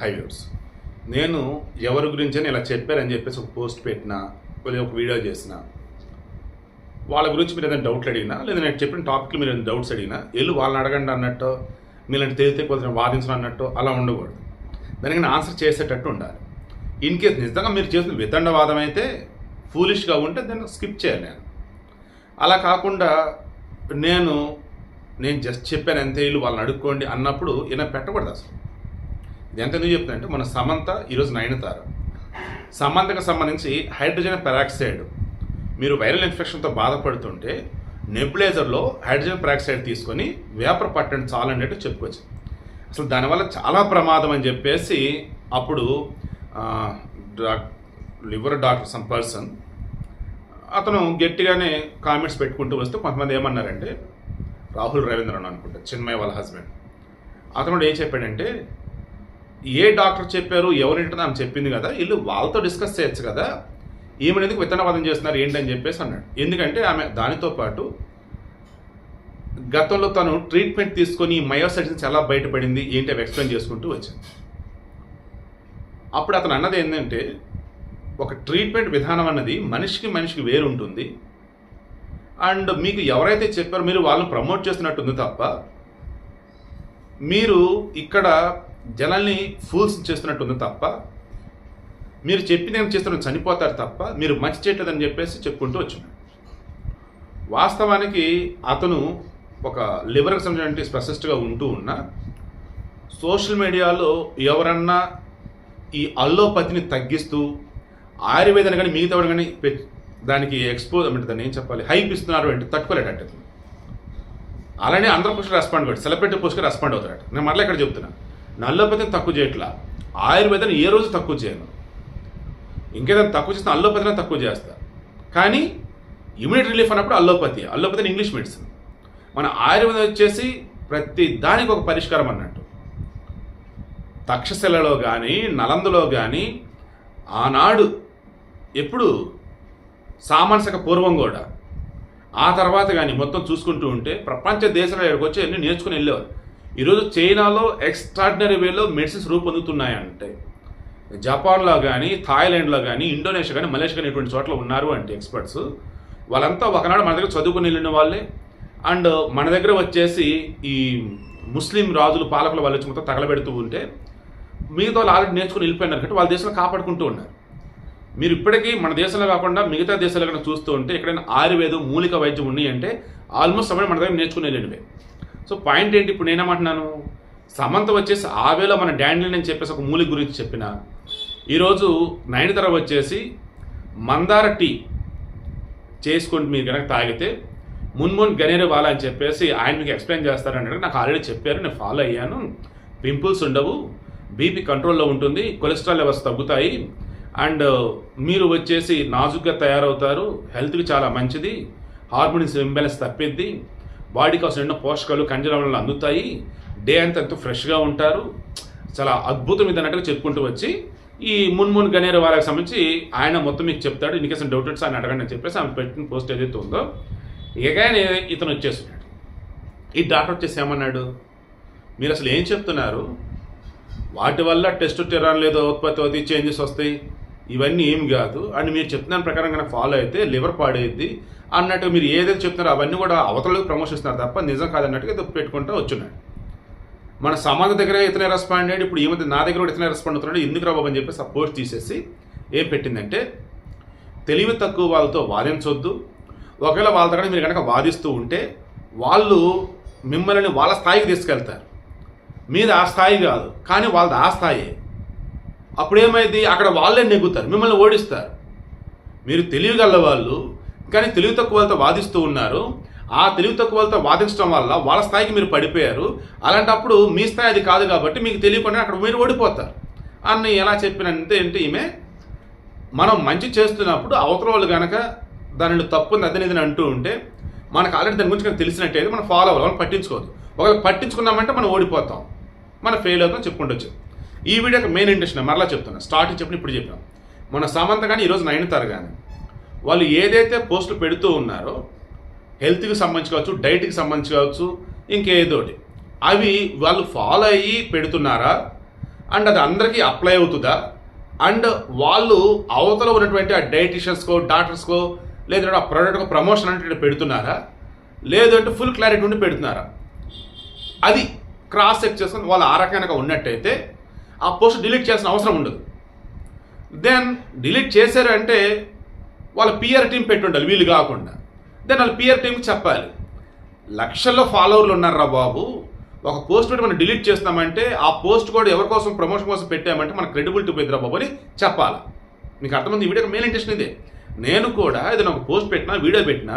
Highways నేను ఎవరి గురించి ఇలా చెప్పారని చెప్పేసి ఒక పోస్ట్ పెట్టినా లేదా ఒక వీడియో చేసిన వాళ్ళ గురించి మీరు ఏదైనా డౌట్లు అడిగినా లేదా నేను చెప్పిన టాపిక్లు మీరు ఏదైనా డౌట్స్ అడిగినా వెళ్ళి వాళ్ళని అడగండి అన్నట్టు మీలాంటి తెలితే కొంచెం వాదించడం అన్నట్టు అలా ఉండకూడదు. దానికి నేను ఆన్సర్ చేసేటట్టు ఉండాలి. ఇన్ కేస్ నిజంగా మీరు చేసిన వితండవాదం అయితే ఫూలిష్గా ఉంటే దాన్ని స్కిప్ చేయాలి నేను. అలా కాకుండా నేను నేను జస్ట్ చెప్పాను అంతే వీళ్ళు వాళ్ళని అడుక్కోండి అన్నప్పుడు ఈయన పెట్టకూడదు అసలు. ఇది ఎంత ఎందుకు చెప్తుందంటే మన సమంత ఈరోజు నయనతార సమంతకు సంబంధించి హైడ్రోజన్ పెరాక్సైడ్ మీరు వైరల్ ఇన్ఫెక్షన్తో బాధపడుతుంటే నెబులైజర్లో హైడ్రోజన్ పెరాక్సైడ్ తీసుకొని వేపర్ పట్టండి చాలు చెప్పుకోవచ్చు అసలు దానివల్ల చాలా ప్రమాదం అని చెప్పేసి అప్పుడు లివర్ డాక్టర్ సమ్ పర్సన్ అతను గట్టిగానే కామెంట్స్ పెట్టుకుంటూ వస్తే కొంతమంది ఏమన్నారంటే రాహుల్ రవీంద్రన్ అనుకుంటా చిన్మయ్య వాళ్ళ హస్బెండ్. అతను ఏం చెప్పాడంటే ఏ డాక్టర్ చెప్పారు ఎవరింటే ఆమె చెప్పింది కదా వీళ్ళు వాళ్ళతో డిస్కస్ చేయొచ్చు కదా ఈమెను ఎందుకు విత్తనవాదం చేస్తున్నారు ఏంటని చెప్పేసి అన్నాడు. ఎందుకంటే ఆమె దానితో పాటు గతంలో తను ట్రీట్మెంట్ తీసుకొని మయోసైట్స్ ఎలా బయటపడింది ఏంటి అవి ఎక్స్ప్లెయిన్ చేసుకుంటూ వచ్చింది. అప్పుడు అతను అన్నది ఏంటంటే ఒక ట్రీట్మెంట్ విధానం అన్నది మనిషికి మనిషికి వేరు ఉంటుంది అండ్ మీకు ఎవరైతే చెప్పారో మీరు వాళ్ళని ప్రమోట్ చేస్తున్నట్టుంది తప్ప మీరు ఇక్కడ జనాల్ని ఫూల్స్ చేస్తున్నట్టుంది తప్ప మీరు చెప్పింది ఏం చేస్తున్న చనిపోతారు తప్ప మీరు మంచి చేయట్లేదని చెప్పేసి చెప్పుకుంటూ వచ్చినాడు వాస్తవానికి అతను ఒక లివర్కి సంబంధించిన స్పెషలిస్ట్గా ఉంటూ ఉన్న సోషల్ మీడియాలో ఎవరన్నా ఈ అల్లోపతిని తగ్గిస్తూ ఆయుర్వేదాన్ని కానీ మిగతా కానీ దానికి ఎక్స్పోజ్ అంటే దాన్ని ఏం చెప్పాలి? హైప్ ఇస్తున్నారు అంటే తట్టుకోలేడట అలానే అందరూ పుష్కర్ రెస్పాండ్ కూడా సెలబ్రిటీ పుష్కర్ రెస్పాండ్ అవుతారట నేను మళ్ళీ ఇక్కడ చెప్తున్నాను నల్లోపతిని తక్కువ చేయట్లా. ఆయుర్వేదాన్ని ఏ రోజు తక్కువ చేయను. ఇంకేదైనా తక్కువ చేస్తే అల్లోపతిని తక్కువ చేస్తా. కానీ ఇమీడియట్ రిలీఫ్ అన్నప్పుడు అల్లోపతి అల్లోపతిని ఇంగ్లీష్ మెడిసిన్. మన ఆయుర్వేదం వచ్చేసి ప్రతి దానికి ఒక పరిష్కారం అన్నట్టు. తక్షశిలలో కానీ నలందలో కానీ ఆనాడు ఎప్పుడు సామాన్సక పూర్వం కూడా ఆ తర్వాత కానీ మొత్తం చూసుకుంటూ ఉంటే ప్రపంచ దేశాల దగ్గరకు వచ్చి అన్ని నేర్చుకుని వెళ్ళేవారు ఈరోజు చైనాలో ఎక్స్ట్రాడినరీ వేలో మెడిసిన్స్ రూపొందుతున్నాయంటే జపాన్లో కానీ థాయిలాండ్లో కానీ ఇండోనేషియా కానీ మలేషియా కానీ ఇటువంటి చోట్ల ఉన్నారు అంటే ఎక్స్పర్ట్స్ వాళ్ళంతా ఒకనాడు మన దగ్గర చదువుకుని వెళ్ళిన వాళ్ళే. అండ్ మన దగ్గర వచ్చేసి ఈ ముస్లిం రాజులు పాలకుల వాళ్ళు వచ్చి మొత్తం తగలబెడుతూ ఉంటే మిగతా వాళ్ళు ఆల్రెడీ నేర్చుకుని వెళ్ళిపోయినారు కాబట్టి వాళ్ళ దేశంలో కాపాడుకుంటూ ఉన్నారు. మీరు ఇప్పటికీ మన దేశంలో కాకుండా మిగతా దేశాల్లో కనుక చూస్తూ ఉంటే ఎక్కడైనా ఆయుర్వేదం మూలిక వైద్యం ఉన్నాయి అంటే ఆల్మోస్ట్ సమయం మన దగ్గర నేర్చుకుని వెళ్ళినవే. సో పాయింట్ ఏంటి? ఇప్పుడు నేనేమంటున్నాను సమంత వచ్చేసి ఆవేలో మన డాండ్లిన్ అని చెప్పేసి ఒక మూలిక గురించి చెప్పిన. ఈరోజు నయనతర వచ్చేసి మందార టీ చేసుకుంటూ మీరు కనుక తాగితే మున్మున్ గనేరు వాలా అని చెప్పేసి ఆయన మీకు ఎక్స్ప్లెయిన్ చేస్తారంటే నాకు ఆల్రెడీ చెప్పారు. నేను ఫాలో అయ్యాను. పింపుల్స్ ఉండవు. బీపీ కంట్రోల్లో ఉంటుంది. కొలెస్ట్రాల్ లెవెల్స్ తగ్గుతాయి. అండ్ uh, మీరు వచ్చేసి నాజుగ్గా తయారవుతారు. హెల్త్కి చాలా మంచిది. హార్మోన్స్ ఇంబ్యాలెన్స్ తప్పిద్ది. బాడీకి అవసరం ఎన్నో పోషకాలు ఖనిజలవనాలు అందుతాయి. డే అంతా ఎంతో ఫ్రెష్గా ఉంటారు. చాలా అద్భుతం ఇదన్నట్టుగా చెప్పుకుంటూ వచ్చి ఈ మున్మున్ గణేరు వాళ్ళకి సంబంధించి ఆయన మొత్తం మీకు చెప్తాడు. ఇన్కేసం కేసు ఆయన అడగండి అని చెప్పేసి ఆమె పెట్టిన పోస్ట్ ఏదైతే ఉందో ఇకగానే ఇతను వచ్చేస్తున్నాడు. ఈ డాక్టర్ వచ్చేసి ఏమన్నాడు? మీరు అసలు ఏం చెప్తున్నారు? వాటి వల్ల టెస్ట్ టెరాన్ లేదో ఉత్పత్తి అవుతాయి చేంజెస్ వస్తాయి. ఇవన్నీ ఏం కాదు. అండ్ మీరు చెప్తున్న ప్రకారం కనుక ఫాలో అయితే లివర్ పాడేది అన్నట్టు మీరు ఏదైతే చెప్తున్నారో అవన్నీ కూడా అవతలకు ప్రమోషన్ ఇస్తున్నారు తప్ప నిజం కాదన్నట్టుగా ఇది పెట్టుకుంటూ వచ్చున్నాడు మన సమాజ దగ్గర ఇతనే రెస్పాండ్ అయ్యాడు. ఇప్పుడు ఈ మధ్య నా దగ్గర కూడా ఇతనే రెస్పాండ్ అవుతున్నాడు. ఎందుకు రాబాబు అని చెప్పేసి ఆ పోస్ట్ తీసేసి ఏం పెట్టిందంటే తెలివి తక్కువ వాళ్ళతో వాదించొద్దు ఒకవేళ వాళ్ళ దగ్గర మీరు కనుక వాదిస్తూ ఉంటే వాళ్ళు మిమ్మల్ని వాళ్ళ స్థాయికి తీసుకెళ్తారు. మీరు ఆ స్థాయి కాదు. కానీ వాళ్ళది ఆ స్థాయి. అప్పుడేమైంది? అక్కడ వాళ్ళే నెగ్గుతారు మిమ్మల్ని ఓడిస్తారు. మీరు తెలియగల వాళ్ళు కానీ తెలివి తక్కువ వాదిస్తూ ఉన్నారు. ఆ తెలివి తక్కువలతో వాదించడం వల్ల వాళ్ళ స్థాయికి మీరు పడిపోయారు. అలాంటప్పుడు మీ స్థాయి అది కాదు కాబట్టి మీకు తెలియకుండా అక్కడ మీరు ఓడిపోతారు. అని ఎలా చెప్పినంటే ఏంటి? ఈమె మనం మంచి చేస్తున్నప్పుడు అవతల వాళ్ళు కనుక దానిని తప్పు అదనేది అంటూ ఉంటే మనకు ఆల్రెడీ దాని గురించి తెలిసినట్టయితే మనం ఫాలో అవ్వాలి మనం పట్టించుకోవద్దు. ఒకవేళ పట్టించుకున్నామంటే మనం ఓడిపోతాం. మనం ఫెయిల్ అవుతాం చెప్పుకుంటూ ఈ వీడియోకి మెయిన్ ఇంటెన్షన్ మరలా చెప్తున్నా. స్టార్టింగ్ చెప్పిన ఇప్పుడు చెప్పాం మన సమంత కానీ ఈరోజు నయనతార కానీ వాళ్ళు ఏదైతే పోస్టులు పెడుతూ ఉన్నారో హెల్త్కి సంబంధించి కావచ్చు డైట్కి సంబంధించి కావచ్చు ఇంకేదోటి అవి వాళ్ళు ఫాలో అయ్యి పెడుతున్నారా? అండ్ అది అందరికీ అప్లై అవుతుందా? అండ్ వాళ్ళు అవతల ఉన్నటువంటి ఆ డైటీషియన్స్కో డాక్టర్స్కో లేదంటే ఆ ప్రోడక్ట్కో ప్రమోషన్ అంటే పెడుతున్నారా? లేదంటే ఫుల్ క్లారిటీ ఉండి పెడుతున్నారా? అది క్రాస్ చెక్ చేసుకొని వాళ్ళు ఆ రకంగా ఉన్నట్టయితే ఆ పోస్ట్ డిలీట్ చేయాల్సిన అవసరం ఉండదు. దెన్ డిలీట్ చేశారు అంటే వాళ్ళ పిఆర్ టీం పెట్టి ఉండాలి వీళ్ళు కాకుండా. దెన్ వాళ్ళ పిఆర్ టీంకి చెప్పాలి. లక్షల్లో ఫాలోవర్లు ఉన్నారా బాబు. ఒక పోస్ట్ పెట్టి మనం డిలీట్ చేస్తామంటే ఆ పోస్ట్ కూడా ఎవరి కోసం ప్రమోషన్ కోసం పెట్టామంటే మన క్రెడిబిలిటీ పోయిందిరా బాబు అని చెప్పాలి? మీకు అర్థమైంది? ఈ వీడియో మెయిన్ ఇంటెన్షన్ ఇదే. నేను కూడా ఏదైనా ఒక పోస్ట్ పెట్టినా వీడియో పెట్టినా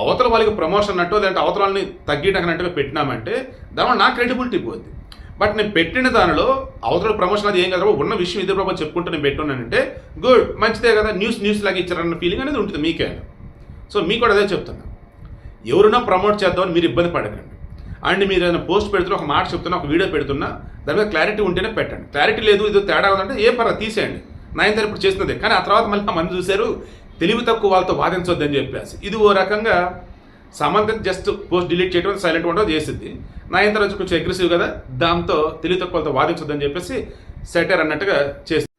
అవతల వాళ్ళకి ప్రమోషన్ అన్నట్టు లేదంటే అవతల వాళ్ళని తగ్గించనట్టుగా పెట్టినామంటే దానివల్ల నా క్రెడిబిలిటీ పోద్ది. బట్ నేను పెట్టిన దానిలో అవతల ప్రమోషన్ అది ఏం కాదు ఉన్న విషయం ఇదే ప్రభావం చెప్పుకుంటూ నేను పెట్టున్నానంటే గుడ్ మంచిదే కదా న్యూస్ న్యూస్ లాగా ఇచ్చారన్న ఫీలింగ్ అనేది ఉంటుంది మీకే. సో మీకు కూడా అదే చెప్తున్నా. ఎవరున్నా ప్రమోట్ చేద్దామని మీరు ఇబ్బంది పడకండి. అండ్ మీరు ఏదైనా పోస్ట్ పెడుతున్నా ఒక మాట చెప్తున్నా ఒక వీడియో పెడుతున్నా దాని మీద క్లారిటీ ఉంటేనే పెట్టండి. క్లారిటీ లేదు ఇది తేడా ఉందంటే ఏ పర్వాలేదు తీసేయండి. నైన్ తరపు ఇప్పుడు చేసినదే కానీ ఆ తర్వాత మళ్ళీ ఆ మంది చూశారు తెలివి తక్కువ వాళ్ళతో వాదించొద్దని చెప్పేసి. ఇది ఓ రకంగా సమంత జస్ట్ పోస్ట్ డిలీట్ చేయడం సైలెంట్ ఉండడం చేసింది నైన్ తర్వాత కొంచెం అగ్రెసివ్ కదా దాంతో తెలివి తక్కువ వాదించొద్దని చెప్పేసి సెటర్ అన్నట్టుగా చేసింది